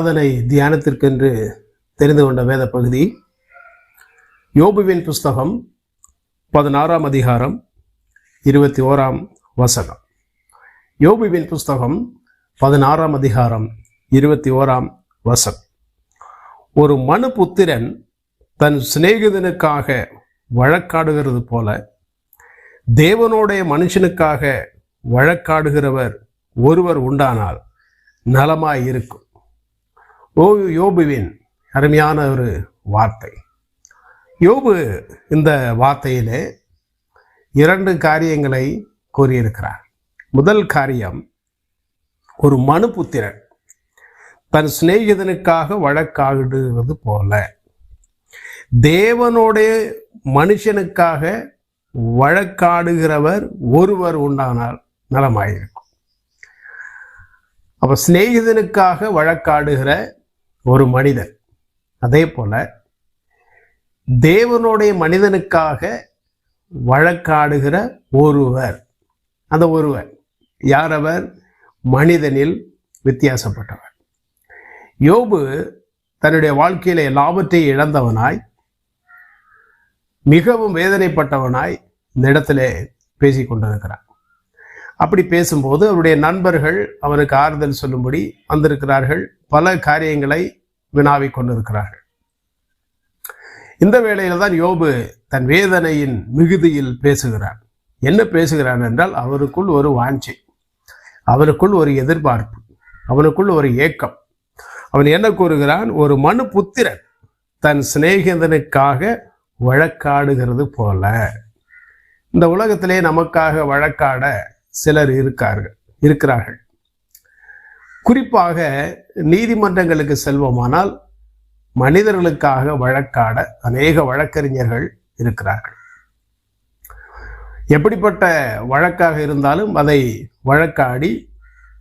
ஆராதனை தியானத்திற்கென்று தெரிந்து கொண்ட வேத பகுதி. யோபுவின் புஸ்தகம் பதினாறாம் அதிகாரம் இருபத்தி ஓராம் வசனம். யோபுவின் புஸ்தகம் பதினாறாம் அதிகாரம் இருபத்தி ஓராம் வசனம். ஒரு மனு புத்திரன் தன் சிநேகிதனுக்காக வழக்காடுகிறது போல தேவனுடைய மனுஷனுக்காக வழக்காடுகிறவர் ஒருவர் உண்டானால் நலமாய் இருக்கும் ஓ யோபுவின் அருமையான ஒரு வார்த்தை. யோபு இந்த வார்த்தையிலே இரண்டு காரியங்களை கூறியிருக்கிறார். முதல் காரியம் ஒரு மனுபுத்திரன் தன் சிநேகிதனுக்காக வழக்காடுவது போல தேவனுடைய மனுஷனுக்காக வழக்காடுகிறவர் ஒருவர் உண்டானால் நலமாயிருக்கும். அப்போ சிநேகிதனுக்காக வழக்காடுகிற ஒரு மனிதன். அதே போல தேவனுடைய மனிதனுக்காக வழக்காடுகிற ஒருவர் அந்த ஒருவர் யார் அவர்? மனிதனில் வித்தியாசப்பட்டவர். யோபு தன்னுடைய வாழ்க்கையில எல்லாவற்றையும் இழந்தவனாய் மிகவும் வேதனைப்பட்டவனாய் இந்த இடத்துல பேசிக்கொண்டிருக்கிறார். அப்படி பேசும்போது அவருடைய நண்பர்கள் அவருக்கு ஆறுதல் சொல்லும்படி வந்திருக்கிறார்கள். பல காரியங்களை வினாவி கொண்டிருக்கிறார்கள். இந்த வேளையில தான் யோபு தன் வேதனையின் மிகுதியில் பேசுகிறார். என்ன பேசுகிறான் என்றால் அவருக்குள் ஒரு வாஞ்சை அவனுக்குள் ஒரு எதிர்பார்ப்பு அவனுக்குள் ஒரு ஏக்கம். அவன் என்ன கூறுகிறான்? ஒரு மனு புத்திரன் தன் சிநேகிதனுக்காக வழக்காடுகிறது போல. இந்த உலகத்திலே நமக்காக வழக்காட சிலர் இருக்கார்கள் இருக்கிறார்கள். குறிப்பாக நீதிமன்றங்களுக்கு செல்வோமானால் மனிதர்களுக்காக வழக்காட அநேக வழக்கறிஞர்கள் இருக்கிறார்கள். எப்படிப்பட்ட வழக்காக இருந்தாலும் அதை வழக்காடி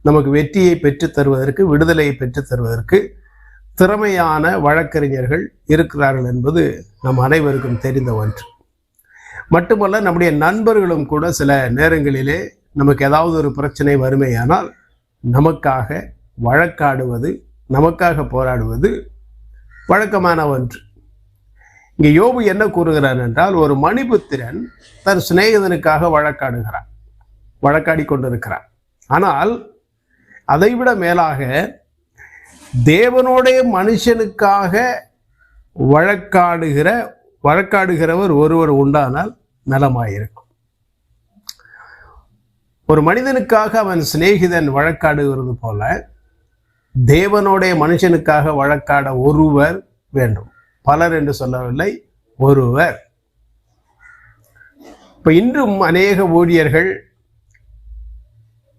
நமக்கு வெற்றியை பெற்றுத் தருவதற்கு விடுதலையை பெற்றுத் தருவதற்கு திறமையான வழக்கறிஞர்கள் இருக்கிறார்கள் என்பது நம் அனைவருக்கும் தெரிந்த ஒன்று. மட்டுமல்ல நம்முடைய நண்பர்களும் கூட சில நேரங்களிலே நமக்கு ஏதாவது ஒரு பிரச்சனை வறுமையானால் நமக்காக வழக்காடுவது நமக்காக போராடுவது வழக்கமான ஒன்று. இங்கே யோபு என்ன கூறுகிறான் என்றால் ஒரு மணிபுத்திரன் தன் சிநேகிதனுக்காக வழக்காடுகிறான் வழக்காடி கொண்டிருக்கிறான். ஆனால் அதைவிட மேலாக தேவனுடைய மனுஷனுக்காக வழக்காடுகிற வழக்காடுகிறவர் ஒருவர் உண்டானால் நலமாயிருக்கும். ஒரு மனிதனுக்காக அவன் சிநேகிதன் வழக்காடுகிறது போல தேவனுடைய மனுஷனுக்காக வழக்காட ஒருவர் வேண்டும். பலர் என்று சொல்லவில்லை ஒருவர். இப்ப இன்றும் அநேக ஊழியர்கள்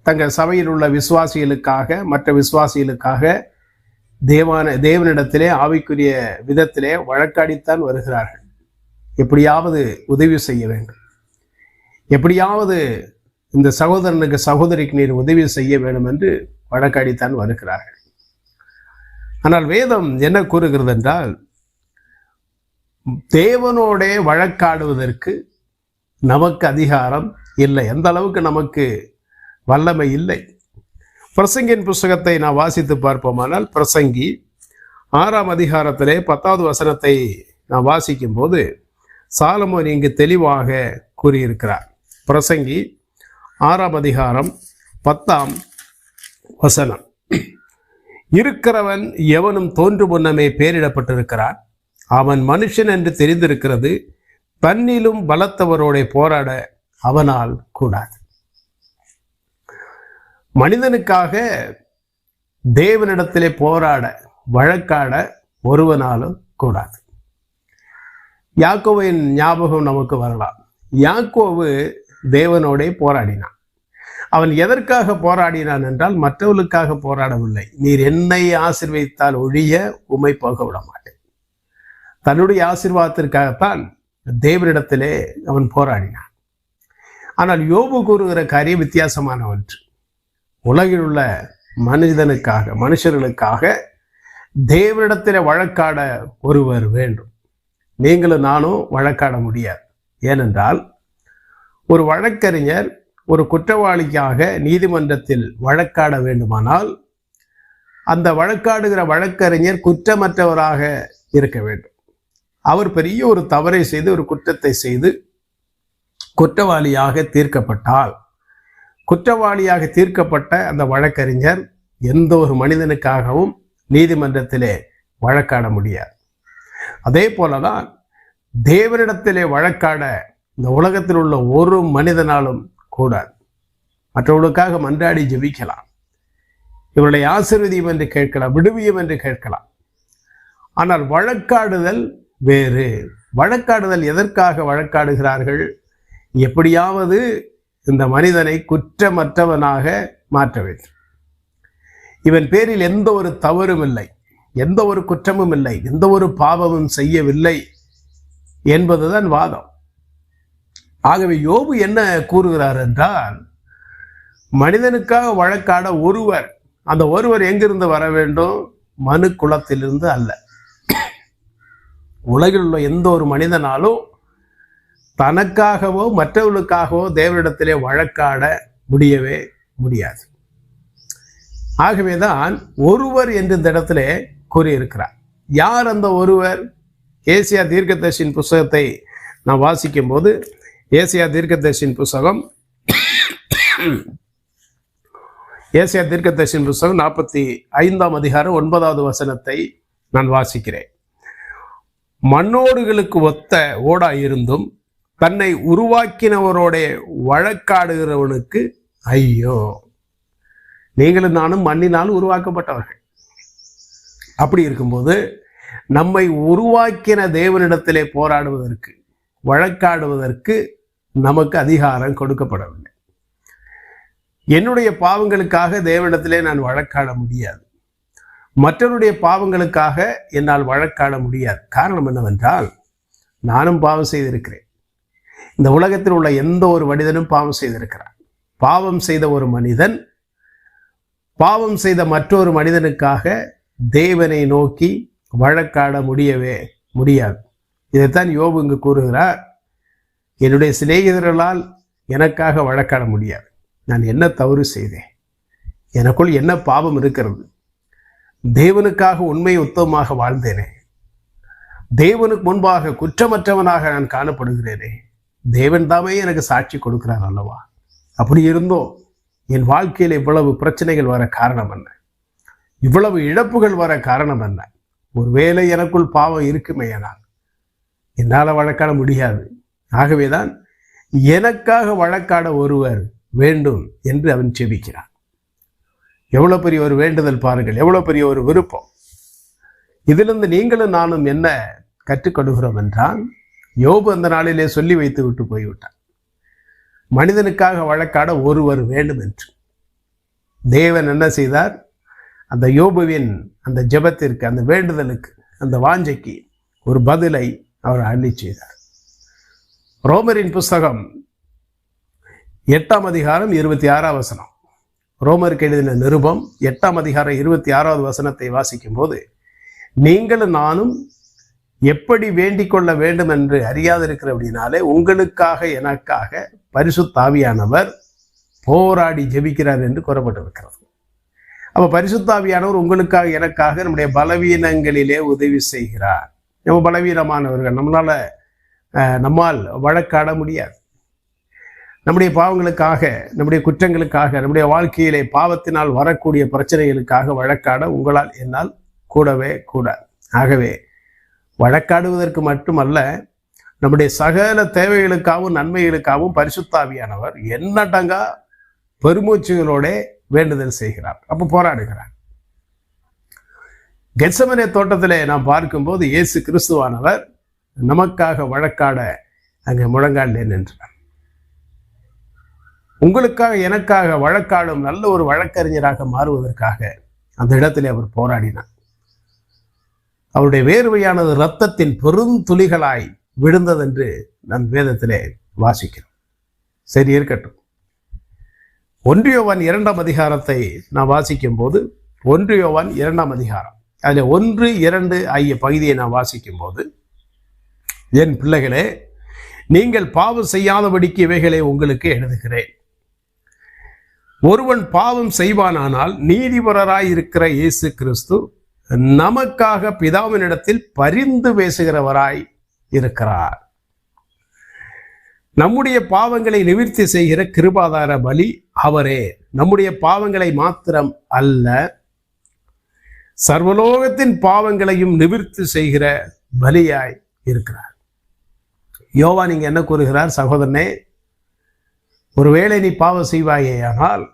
தங்கள் சபையில் உள்ள விசுவாசிகளுக்காக மற்ற விசுவாசிகளுக்காக தேவான தேவனிடத்திலே ஆவிக்குரிய விதத்திலே வழக்காடித்தான் வருகிறார்கள். எப்படியாவது உதவி செய்ய வேண்டும். எப்படியாவது இந்த சகோதரனுக்கு சகோதரிக்கு நீர் உதவி செய்ய வேண்டும் என்று வழக்காடித்தான் வருகிறார்கள். ஆனால் வேதம் என்ன கூறுகிறது என்றால் தேவனோட வழக்காடுவதற்கு நமக்கு அதிகாரம் இல்லை. எந்த அளவுக்கு நமக்கு வல்லமை இல்லை. பிரசங்கின் புஸ்தகத்தை நான் வாசித்து பார்ப்போமானால் பிரசங்கி ஆறாம் அதிகாரத்திலே பத்தாவது வசனத்தை நான் வாசிக்கும் போது சாலமோன் இங்கு தெளிவாக கூறியிருக்கிறார். பிரசங்கி ஆறாம் அதிகாரம் பத்தாம் வசனம். இருக்கிறவன் எவனும் தோன்று முன்னமே பேரிடப்பட்டிருக்கிறான். அவன் மனுஷன் என்று தெரிந்திருக்கிறது தன்னிலும் பலத்தவரோட போராட அவனால் கூடாது. மனிதனுக்காக தேவனிடத்திலே போராட வழக்காட ஒருவனாலும் கூடாது. யாக்கோவின் ஞாபகம் நமக்கு வரலாம். யாக்கோவு தேவனோடே போராடினான். அவன் எதற்காக போராடினான் என்றால் மற்றவர்களுக்காக போராடவில்லை. நீர் என்னை ஆசிர்வதித்தால் ஒழிய உமை போக விட மாட்டேன். தன்னுடைய ஆசிர்வாதத்திற்காகத்தான் தேவனிடத்திலே அவன் போராடினான். ஆனால் யோபு கூறுகிற காரியம் வித்தியாசமான ஒன்று. உலகில் உள்ள மனிதனுக்காக மனுஷர்களுக்காக தேவனிடத்தில் வழக்காட ஒருவர் வேண்டும். நீங்களும் நானும் வழக்காட முடியாது. ஏனென்றால் ஒரு வழக்கறிஞர் ஒரு குற்றவாளிக்காக நீதிமன்றத்தில் வழக்காட வேண்டுமானால் அந்த வழக்காடுகிற வழக்கறிஞர் குற்றமற்றவராக இருக்க வேண்டும். அவர் பெரிய ஒரு தவறை செய்து ஒரு குற்றத்தை செய்து குற்றவாளியாக தீர்க்கப்பட்டால் குற்றவாளியாக தீர்க்கப்பட்ட அந்த வழக்கறிஞர் எந்த ஒரு மனிதனுக்காகவும் நீதிமன்றத்திலே வழக்காட முடியாது. அதே போலதான் தேவனிடத்திலே வழக்காட இந்த உலகத்தில் உள்ள ஒரு மனிதனாலும் கூடாது. மற்றவர்களுக்காக மன்றாடி ஜெபிக்கலாம். இவருடைய ஆசிர்வதியும் என்று கேட்கலாம் விடுவியும் என்று கேட்கலாம். ஆனால் வழக்காடுதல் வேறு. வழக்காடுதல் எதற்காக வழக்காடுகிறார்கள்? எப்படியாவது இந்த மனிதனை குற்றமற்றவனாக மாற்ற வேண்டும். இவன் பேரில் எந்த ஒரு தவறும் இல்லை. எந்த ஒரு குற்றமும் இல்லை. எந்த ஒரு பாவமும் செய்யவில்லை என்பதுதான் வாதம். ஆகவே யோபு என்ன கூறுகிறார் என்றால் மனிதனுக்காக வழக்காட ஒருவர் அந்த ஒருவர் எங்கிருந்து வர வேண்டும்? மனு குலத்திலிருந்து அல்ல. உலகில் உள்ள எந்த ஒரு மனிதனாலும் தனக்காகவோ மற்றவர்களுக்காகவோ தேவனிடத்திலே வழக்காட முடியவே முடியாது. ஆகவே தான் ஒருவர் என்று இந்த இடத்துல கூறியிருக்கிறார். யார் அந்த ஒருவர்? ஏசியா தீர்க்கதர்ஷின் புஸ்தகத்தை நான் வாசிக்கும் போது ஏசியா தீர்க்கதர்ஷின் புஸ்தகம். ஏசியா தீர்க்கதர்ஷின் புஸ்தகம் நாற்பத்தி ஐந்தாம் அதிகாரம் ஒன்பதாவது வசனத்தை நான் வாசிக்கிறேன். மண்ணோடுகளுக்கு ஒத்த ஓடா இருந்தும் தன்னை உருவாக்கினவரோட வழக்காடுகிறவனுக்கு ஐயோ. நீங்களும் நானும் மண்ணினால் உருவாக்கப்பட்டவர்கள். அப்படி இருக்கும்போது நம்மை உருவாக்கின தேவனிடத்திலே போராடுவதற்கு வழக்காடுவதற்கு நமக்கு அதிகாரம் கொடுக்கப்படவில்லை. என்னுடைய பாவங்களுக்காக தேவனிடத்திலே நான் வழக்காட முடியாது. மற்றவருடைய பாவங்களுக்காக என்னால் வழக்காட முடியாது. காரணம் என்னவென்றால் நானும் பாவம் செய்திருக்கிறேன். இந்த உலகத்தில் உள்ள எந்த ஒரு மனிதனும் பாவம் செய்திருக்கிறான். பாவம் செய்த ஒரு மனிதன் பாவம் செய்த மற்றொரு மனிதனுக்காக தேவனை நோக்கி வழக்காட முடியவே முடியாது. இதைத்தான் யோபு இங்கு கூறுகிறார். என்னுடைய சிநேகிதர்களால் எனக்காக வழக்காட முடியாது. நான் என்ன தவறு செய்தேன்? எனக்குள் என்ன பாவம் இருக்கிறது? தேவனுக்காக உண்மை உத்தமமாக வாழ்ந்தேனே? தேவனுக்கு முன்பாக குற்றமற்றவனாக நான் காணப்படுகிறேனே? தேவன் தாமே எனக்கு சாட்சி கொடுக்கிறார் அல்லவா? அப்படி இருந்தோ என் வாழ்க்கையில் இவ்வளவு பிரச்சனைகள் வர காரணம் என்ன? இவ்வளவு இழப்புகள் வர காரணம் என்ன? ஒருவேளை எனக்குள் பாவம் இருக்குமே ஆனால் என்னால் வழக்காட முடியாது. ஆகவேதான் எனக்காக வழக்காட ஒருவர் வேண்டும் என்று அவன் செபிக்கிறான். எவ்வளோ பெரிய ஒரு வேண்டுதல் பாருங்கள் எவ்வளோ பெரிய ஒரு விருப்பம். இதிலிருந்து நீங்களும் நானும் என்ன கற்றுக்கொள்கிறோம் என்றால் யோபு அந்த நாளிலே சொல்லி வைத்து விட்டு போய்விட்டான். மனிதனுக்காக வழக்காட ஒருவர் வேண்டும் என்று. தேவன் என்ன செய்தார்? அந்த யோபுவின் அந்த ஜெபத்திற்கு அந்த வேண்டுதலுக்கு அந்த வாஞ்சைக்கு ஒரு பதிலை அவர் அள்ளி செய்தார். ரோமரின் புஸ்தகம் எட்டாம் அதிகாரம் இருபத்தி ஆறாம் வசனம். ரோமருக்கு எழுதின நிருபம் எட்டாம் அதிகாரம் இருபத்தி ஆறாவது வசனத்தை வாசிக்கும் போது நீங்களும் நானும் எப்படி வேண்டிக் கொள்ள வேண்டும் என்று அறியாதிருக்கிறபடினாலே உங்களுக்காக எனக்காக பரிசுத்தாவியானவர் போராடி ஜெபிக்கிறார் என்று கூறப்பட்டிருக்கிறது. அப்போ பரிசுத்தாவியானவர் உங்களுக்காக எனக்காக நம்முடைய பலவீனங்களிலே உதவி செய்கிறார். நம்ம பலவீனமானவர்கள் நம்மளால நம்மால் வழக்காட முடியாது. நம்முடைய பாவங்களுக்காக நம்முடைய குற்றங்களுக்காக நம்முடைய வாழ்க்கையிலே பாவத்தினால் வரக்கூடிய பிரச்சனைகளுக்காக வழக்காட உங்களால் என்னால் கூடவே கூடாது. ஆகவே வழக்காடுவதற்கு மட்டுமல்ல நம்முடைய சகல தேவைகளுக்காகவும் நன்மைகளுக்காகவும் பரிசுத்தாவியானவர் என்னடங்கா பெருமூச்சுகளோட வேண்டுதல் செய்கிறார். அப்போ போராடுகிறார். கெட்சமனே தோட்டத்திலே நாம் பார்க்கும்போது இயேசு கிறிஸ்துவானவர் நமக்காக வழக்காட அங்கே முழங்காண்டேன் நின்றார். உங்களுக்காக எனக்காக வழக்காடும் நல்ல ஒரு வழக்கறிஞராக மாறுவதற்காக அந்த இடத்திலே அவர் போராடினார். அவருடைய வேர்வையானது இரத்தத்தின் பெருந்துளிகளாய் விழுந்ததென்று நம் வேதத்திலே வாசிக்கிறோம் சரி இருக்கட்டும். ஒன்றியோவான் இரண்டாம் அதிகாரத்தை நான் வாசிக்கும் போது ஒன்றியோவான் இரண்டாம் அதிகாரம். அதில் ஒன்று இரண்டு ஆகிய பகுதியை நான் வாசிக்கும் போது என் பிள்ளைகளே நீங்கள் பாவம் செய்யாதபடிக்கு இவைகளை உங்களுக்கு எழுதுகிறேன். ஒருவன் பாவம் செய்வானானால் நீதிபரராய் இருக்கிற இயேசு கிறிஸ்து நமக்காக பிதாவினிடத்தில் பரிந்து பேசுகிறவராய் இருக்கிறார். நம்முடைய பாவங்களை நிவிர்த்தி செய்கிற கிருபாதார பலி அவரே. நம்முடைய பாவங்களை மாத்திரம் அல்ல சர்வலோகத்தின் பாவங்களையும் நிவிர்த்தி செய்கிற பலியாய் இருக்கிறார். யோவா நீங்க என்ன கூறுகிறார்? சகோதரனே ஒருவேளை நீ பாவம் செய்வாயேயானால்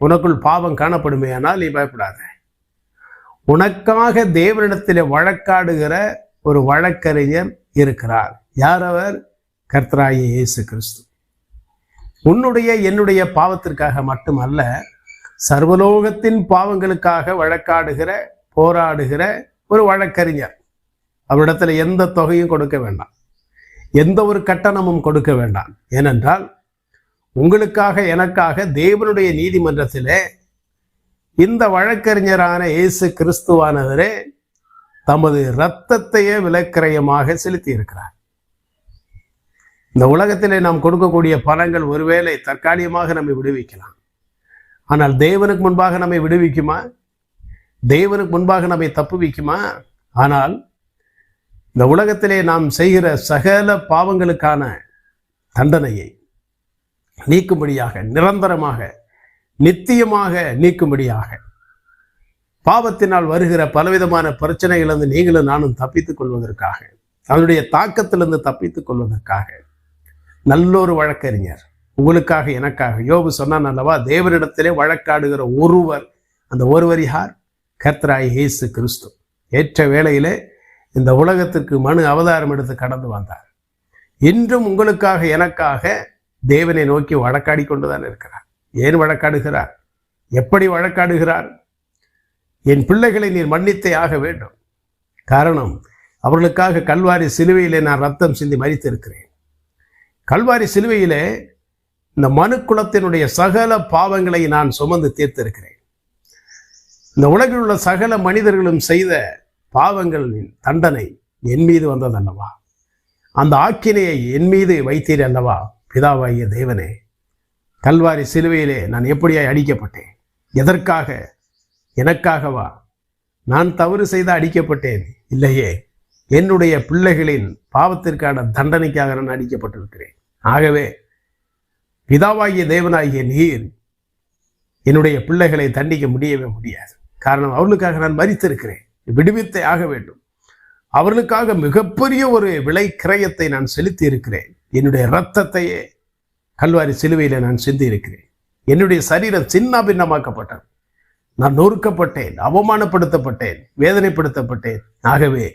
உனக்குள் பாவம் காணப்படுமேயானால் நீ பயப்படாத. உனக்காக தேவனிடத்தில் வழக்காடுகிற ஒரு வழக்கறிஞர் இருக்கிறார். யார் அவர்? கர்த்தராய இயேசு கிறிஸ்து. உன்னுடைய என்னுடைய பாவத்திற்காக மட்டுமல்ல சர்வலோகத்தின் பாவங்களுக்காக வழக்காடுகிற போராடுகிற ஒரு வழக்கறிஞர். அவரிடத்துல எந்த தொகையும் கொடுக்க வேண்டாம். எந்த ஒரு கட்டணமும் கொடுக்க வேண்டாம். ஏனென்றால் உங்களுக்காக எனக்காக தேவனுடைய நீதிமன்றத்திலே இந்த வழக்கறிஞரான இயேசு கிறிஸ்துவானவரே தமது இரத்தத்தையே விலக்கிரயமாக செலுத்தி இருக்கிறார் இந்த உலகத்திலே நாம் கொடுக்கக்கூடிய பணங்கள் ஒருவேளை தற்காலிகமாக நம்மை விடுவிக்கலாம். ஆனால் தேவனுக்கு முன்பாக நம்மை விடுவிக்குமா? தேவனுக்கு முன்பாக நம்மை தப்புவிக்குமா? ஆனால் இந்த உலகத்திலே நாம் செய்கிற சகல பாவங்களுக்கான தண்டனையை நீக்கும்படியாக நிரந்தரமாக நித்தியமாக நீக்கும்படியாக பாவத்தினால் வருகிற பலவிதமான பிரச்சனைகளிலிருந்து நீங்களும் நானும் தப்பித்துக் கொள்வதற்காக அதனுடைய தாக்கத்திலிருந்து தப்பித்துக் கொள்வதற்காக நல்லொரு வழக்கறிஞர் உங்களுக்காக எனக்காக யோபு சொன்னான் அல்லவா தேவனிடத்திலே வழக்காடுகிற ஒருவர் அந்த ஒருவர் யார்? கர்த்தராய் இயேசு கிறிஸ்து. ஏற்ற வேளையிலே இந்த உலகத்திற்கு மனு அவதாரம் எடுத்து கடந்து வந்தார். இன்றும் உங்களுக்காக எனக்காக தேவனை நோக்கி வழக்காடி கொண்டுதான் இருக்கிறார். ஏன் வழக்காடுகிறார்? எப்படி வழக்காடுகிறார்? என் பிள்ளைகளை நீர் மன்னித்தே ஆக வேண்டும். காரணம் அவர்களுக்காக கல்வாரி சிலுவையிலே நான் ரத்தம் சிந்தி மறித்திருக்கிறேன் கல்வாரி சிலுவையிலே இந்த மனு குலத்தினுடைய சகல பாவங்களை நான் சுமந்து தீர்த்திருக்கிறேன். இந்த உலகில் உள்ள சகல மனிதர்களும் செய்த பாவங்களின் தண்டனை என் மீது வந்ததல்லவா? அந்த ஆக்கினையை என் மீது வைத்தீர் அல்லவா பிதாவாகிய தேவனே? கல்வாரி சிலுவையிலே நான் எப்படியாய் அடிக்கப்பட்டேன்? எதற்காக? எனக்காகவா? நான் தவறு செய்து அடிக்கப்பட்டேன். இல்லையே என்னுடைய பிள்ளைகளின் பாவத்திற்கான தண்டனைக்காக நான் அடிக்கப்பட்டிருக்கிறேன். ஆகவே பிதாவாகிய தேவனாகிய நீர் என்னுடைய பிள்ளைகளை தண்டிக்க முடியவே முடியாது. காரணம் அவர்களுக்காக நான் மறித்திருக்கிறேன் விடுவித்தே ஆக வேண்டும். அவர்களுக்காக மிகப்பெரிய ஒரு விலை கிரயத்தை நான் செலுத்தி இருக்கிறேன் என்னுடைய இரத்தத்தையே கல்வாரி சிலுவையில் நான் சிந்தி இருக்கிறேன் என்னுடைய சரீரம் சின்ன பின்னமாக்கப்பட்டது நான் நொறுக்கப்பட்டேன் அவமானப்படுத்தப்பட்டேன் வேதனைப்படுத்தப்பட்டேன். ஆகவே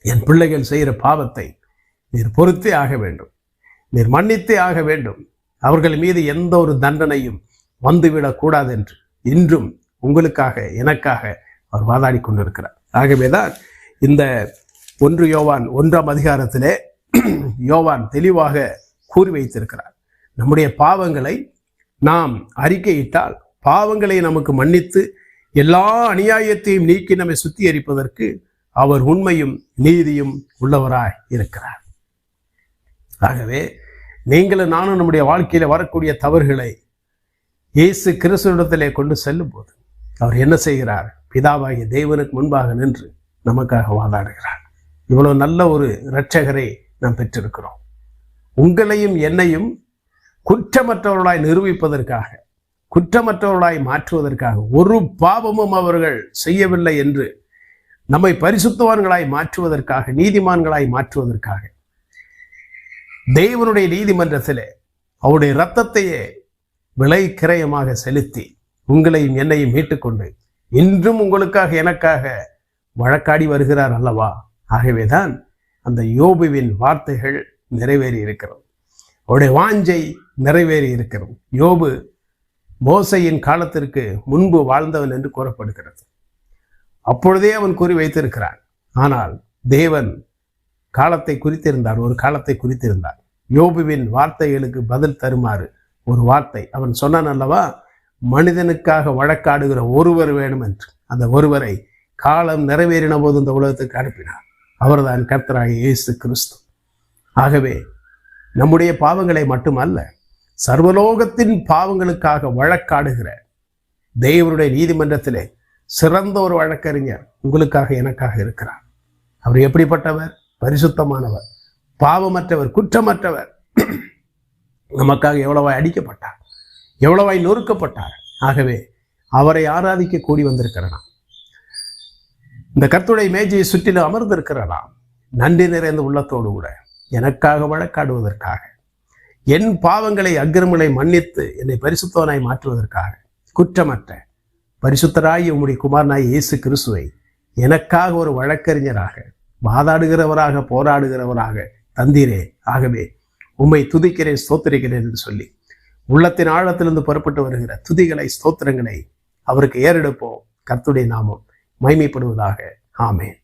என் பிள்ளைகள் செய்கிற பாவத்தை நீர் பொறுத்தே ஆக வேண்டும். நீர் மன்னித்தே ஆக வேண்டும். அவர்கள் மீது எந்த ஒரு தண்டனையும் வந்துவிடக்கூடாது என்று இன்றும் உங்களுக்காக எனக்காக அவர் வாதாடி கொண்டிருக்கிறார் ஆகவேதான் இந்த ஒன்று யோவான் ஒன்றாம் அதிகாரத்திலே யோவான் தெளிவாக கூறி வைத்திருக்கிறார். நம்முடைய பாவங்களை நாம் அறிக்கையிட்டால் பாவங்களை நமக்கு மன்னித்து எல்லா அநியாயத்தையும் நீக்கி நம்மை சுத்திகரிப்பதற்கு அவர் உண்மையும் நீதியும் உள்ளவராய் இருக்கிறார். ஆகவே நீங்களும் நானும் நம்முடைய வாழ்க்கையில் வரக்கூடிய தவறுகளை இயேசு கிறிஸ்துவிடத்திலே கொண்டு செல்லும் போது அவர் என்ன செய்கிறார்? பிதாவாகிய தேவனுக்கு முன்பாக நின்று நமக்காக வாதாடுகிறார். இவ்வளவு நல்ல ஒரு இரட்சகரை நாம் பெற்றிருக்கிறோம். உங்களையும் என்னையும் குற்றமற்றவர்களாய் நிரூபிப்பதற்காக குற்றமற்றவர்களாய் மாற்றுவதற்காக ஒரு பாவமும் அவர்கள் செய்யவில்லை என்று நம்மை பரிசுத்தவான்களாய் மாற்றுவதற்காக நீதிமான்களாய் மாற்றுவதற்காக தேவனுடைய நீதிமன்றத்திலே அவருடைய இரத்தத்தையே விலை கிரயமாக செலுத்தி உங்களையும் என்னையும் மீட்டுக்கொண்டு இன்றும் உங்களுக்காக எனக்காக வழக்காடி வருகிறார் அல்லவா? ஆகவேதான் அந்த யோபுவின் வார்த்தைகள் நிறைவேறி இருக்கிறது. அவருடைய வாஞ்சை நிறைவேறி இருக்கிறது. யோபு மோசையின் காலத்திற்கு முன்பு வாழ்ந்தவன் என்று கூறப்படுகிறது. அப்பொழுதே அவன் கூறி வைத்திருக்கிறான். ஆனால் தேவன் காலத்தை குறித்திருந்தார் ஒரு காலத்தை குறித்திருந்தார். யோபுவின் வார்த்தைகளுக்கு பதில் தருமாறு ஒரு வார்த்தை அவன் சொன்னான் அல்லவா? மனிதனுக்காக வழக்காடுகிற ஒருவர் வேணும் என்று அந்த ஒருவரை காலம் நிறைவேறின போது இந்த உலகத்துக்கு அனுப்பினார். அவர்தான் கர்த்தராக இயேசு கிறிஸ்து. ஆகவே நம்முடைய பாவங்களை மட்டுமல்ல சர்வலோகத்தின் பாவங்களுக்காக வழக்காடுகிற தெய்வருடைய நீதிமன்றத்திலே சிறந்த ஒரு வழக்கறிஞர் உங்களுக்காக எனக்காக இருக்கிறார். அவர் எப்படிப்பட்டவர்? பரிசுத்தமானவர் பாவமற்றவர் குற்றமற்றவர். நமக்காக எவ்வளவா அடிக்கப்பட்டார்? எவ்வளவாய் நொறுக்கப்பட்டார்? ஆகவே அவரை ஆராதிக்க கூடி வந்திருக்கிறனா இந்த கர்த்துடைய மேஜையை சுற்றிலும் அமர்ந்திருக்கிறனா நன்றி நிறைந்த உள்ளத்தோடு கூட எனக்காக வழக்காடுவதற்காக என் பாவங்களை அக்கிரமங்களை மன்னித்து என்னை பரிசுத்தவனாய் மாற்றுவதற்காக குற்றமற்ற பரிசுத்தராய் உம்முடைய குமாரனாய் இயேசு கிறிஸ்துவை எனக்காக ஒரு வழக்கறிஞராக வாதாடுகிறவராக போராடுகிறவராக தந்தீரே. ஆகவே உம்மை துதிக்கிறேன் ஸ்தோத்திரிக்கிறேன் என்று சொல்லி உள்ளத்தின் ஆழத்திலிருந்து புறப்பட்டு வருகிற துதிகளை ஸ்தோத்திரங்களை அவருக்கு ஏறெடுப்போம். கர்த்துடைய நாமம் மைமைப்படுவதாக ஆமேன்.